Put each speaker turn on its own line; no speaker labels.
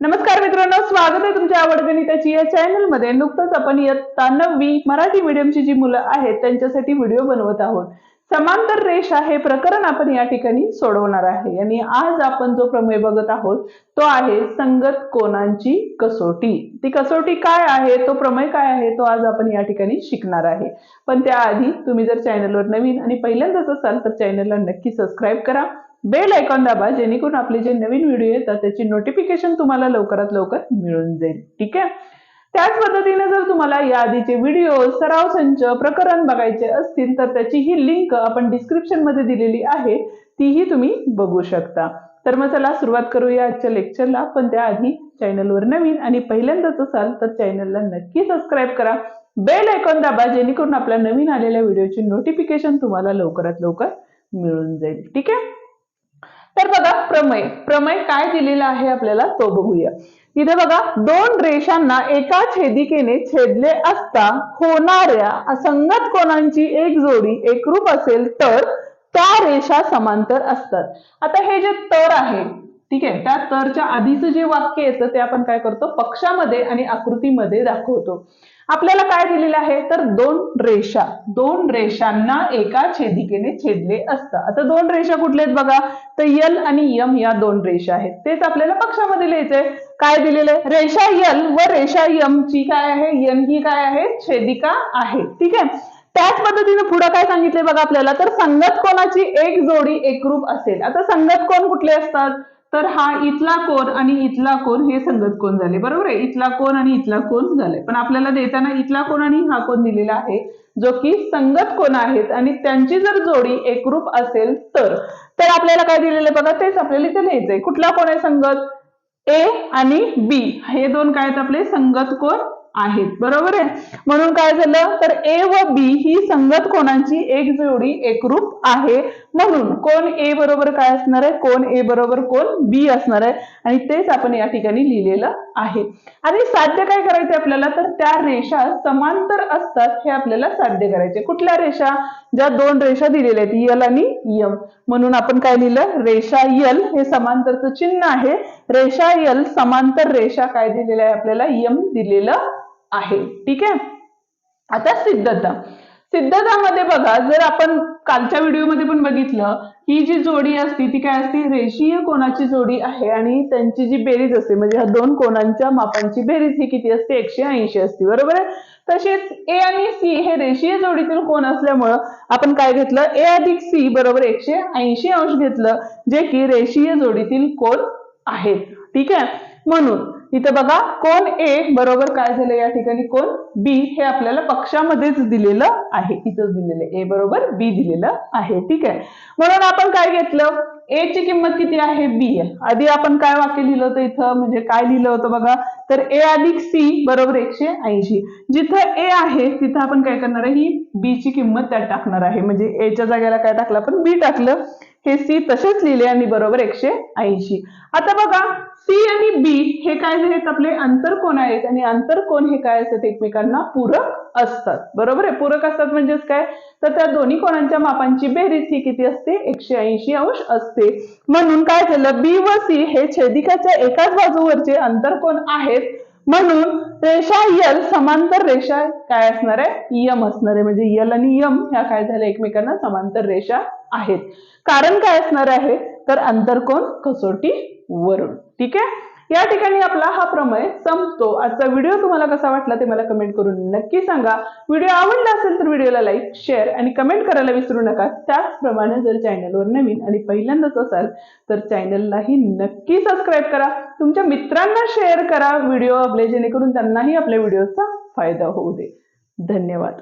नमस्कार मित्रांनो स्वागत आहे तुमच्या आवडगणिताची या चॅनलमध्ये. नुकतंच आपण इयत्ता नववी मराठी मीडियमची जी मुलं आहेत त्यांच्यासाठी व्हिडिओ बनवत आहोत. समांतर रेषा हे प्रकरण आपण या ठिकाणी सोडवणार आहे. आणि आज आपण जो प्रमेय बघत आहोत तो आहे संगत कोणांची कसोटी. ती कसोटी काय आहे तो प्रमेय काय आहे तो आज आपण या ठिकाणी शिकणार आहे. पण त्याआधी तुम्ही जर चॅनलवर नवीन आणि पहिल्यांदाच असाल तर चॅनलला नक्की सबस्क्राईब करा. बेल आयकॉन दाबा जेणेकरून आपले जे नवीन व्हिडिओ येतात त्याची नोटिफिकेशन तुम्हाला लवकरात लवकर मिळून जाईल. ठीक आहे? त्याच पद्धतीने जर तुम्हाला या आधीचे व्हिडिओ सराव संच प्रकरण बघायचे असतील तर त्याची ही लिंक आपण डिस्क्रिप्शनमध्ये दिलेली आहे तीही तुम्ही बघू शकता. तर मग चला सुरुवात करूया आजच्या लेक्चरला पण त्याआधी चॅनलवर नवीन आणि पहिल्यांदाच असाल तर चॅनलला नक्की सबस्क्राईब करा. बेल आयकॉन दाबा जेणेकरून आपल्या नवीन आलेल्या व्हिडिओची नोटिफिकेशन तुम्हाला लवकरात लवकर मिळून जाईल. ठीक आहे? तर बघा प्रमेय. प्रमेय काय दिलेला आहे आपल्याला? तो बघूया. इथे बघा दोन रेषांना एका छेदिकेने छेदले असता होणाऱ्या असंगत कोणांची एक जोडी एकरूप असेल तर त्या रेषा समांतर असतात. आता हे जे तर आहे ठीक आहे? त्या तरच्या आधीचं जे वाक्य येतं ते आपण काय करतो? पक्षामध्ये आणि आकृतीमध्ये दाखवतो. आपल्याला काय दिलेलं आहे? तर दोन रेषा. दोन रेषांना एका छेदिकेने छेदले असतं. आता दोन रेषा कुठल्या आहेत बघा? तर यल आणि यम या दोन रेषा आहेत. तेच आपल्याला पक्षामध्ये लिहायचंय. काय दिलेलं आहे? रेषा यल व रेषा यम ची काय आहे? यम ही काय आहे? छेदिका आहे. ठीक आहे? त्याच पद्धतीने पुढे काय सांगितले बघा आपल्याला? तर संगत कोणाची एक जोडी एकरूप असेल. आता संगत कोण कुठले असतात? तर हा इथला कोण आणि इथला कोण हे संगत कोण झाले? बरोबर आहे? इथला कोण आणि इथला कोण झाले. पण आपल्याला देताना इथला कोण आणि हा कोण दिलेला आहे जो की संगत कोण आहेत आणि त्यांची जर जोडी एकरूप असेल तर तर आपल्याला काय दिलेलं आहे बघा? तेच आपल्याला इथे लिहायचंय कुठला कोण आहे संगत? ए आणि बी. हे दोन काय आहेत आपले? संगत कोण आहेत. बरोबर आहे? म्हणून काय झालं? तर ए व बी ही संगत कोणाची? एक जोडी एकरूप आहे. म्हणून कोण ए बरोबर काय असणार आहे? कोण ए बरोबर कोण बी असणार आहे? आणि तेच आपण या ठिकाणी लिहिलेलं आहे. आणि साध्य काय करायचं आपल्याला? तर त्या रेषा समांतर असतात हे आपल्याला साध्य करायचे. कुठल्या रेषा? ज्या दोन रेषा दिलेल्या आहेत यल आणि यम. म्हणून आपण काय लिहिलं? रेषा यल हे समांतरचं चिन्ह आहे. रेषा यल समांतर रेषा काय दिलेलं आहे? आपल्याला यम दिलेलं आहे. ठीक आहे? आता सिद्धता. सिद्धतामध्ये बघा जर आपण कालच्या व्हिडिओमध्ये पण बघितलं ही जी जोडी असती ती काय असती? रेषीय कोणाची जोडी आहे आणि त्यांची जी बेरीज असते म्हणजे ह्या दोन कोणांच्या मापांची बेरीज ही किती असते? एकशे ऐंशी असते. बरोबर आहे? तसेच ए आणि सी हे रेषीय जोडीतील कोण असल्यामुळं आपण काय घेतलं? ए अधिक सी बरोबर एकशे ऐंशी अंश घेतलं जे की रेषीय जोडीतील कोण आहेत. ठीक आहे? म्हणून इथं बघा कोण ए बरोबर काय झालं या ठिकाणी? कोण? बी. हे आपल्याला पक्षामध्येच दिलेलं आहे. इथंच दिलेलं ए बरोबर बी दिलेलं आहे. ठीक आहे? म्हणून आपण काय घेतलं? ए ची किंमत किती आहे? बी आधी आपण काय वाक्य लिहिलं होतं इथं? म्हणजे काय लिहिलं होतं बघा? तर ए अधिक सी बरोबर एकशे ऐंशी. जिथं ए आहे तिथं आपण काय करणार आहे? ही बी ची किंमत त्यात टाकणार आहे. म्हणजे एच्या जागेला काय टाकलं आपण? बी टाकलं. हे सी तसेच लिहिले आणि बरोबर एकशे ऐंशी. आता बघा सी आणि बी हे काय आहेत? आपले आंतरकोण आहेत? आणि आंतरकोण हे काय असतात? एकमेकांना पूरक असतात. बरोबर आहे? पूरक असतात म्हणजेच काय? तर त्या दोन्ही कोणांच्या मापांची बेरीज ही किती असते? एकशे ऐंशी अंश असते. म्हणून काय झालं? बी व सी हे छेदिकाच्या एकाच बाजूवरचे आंतरकोण आहेत? म्हणून रेषा यल समांतर रेषा काय असणार आहे? यम असणार आहे. म्हणजे यल आणि यम ह्या काय झाल्या? एकमेकांना समांतर रेषा आहेत. कारण काय असणार आहे? तर आंतरकोण कसोटी वरून. ठीक आहे? या ठिकाणी आपला हा प्रमेय संपतो. आजचा व्हिडिओ तुम्हाला कसा वाटला ते मला कमेंट करून नक्की सांगा. व्हिडिओ आवडला असेल तर व्हिडिओला लाईक शेअर आणि कमेंट करायला विसरू नका. त्याचप्रमाणे जर चॅनलवर नवीन आणि पहिल्यांदाच असाल तर चॅनललाही नक्की सबस्क्राईब करा. तुमच्या मित्रांना शेअर करा व्हिडिओ आपले जेणेकरून त्यांनाही आपल्या व्हिडिओचा फायदा होऊ दे. धन्यवाद.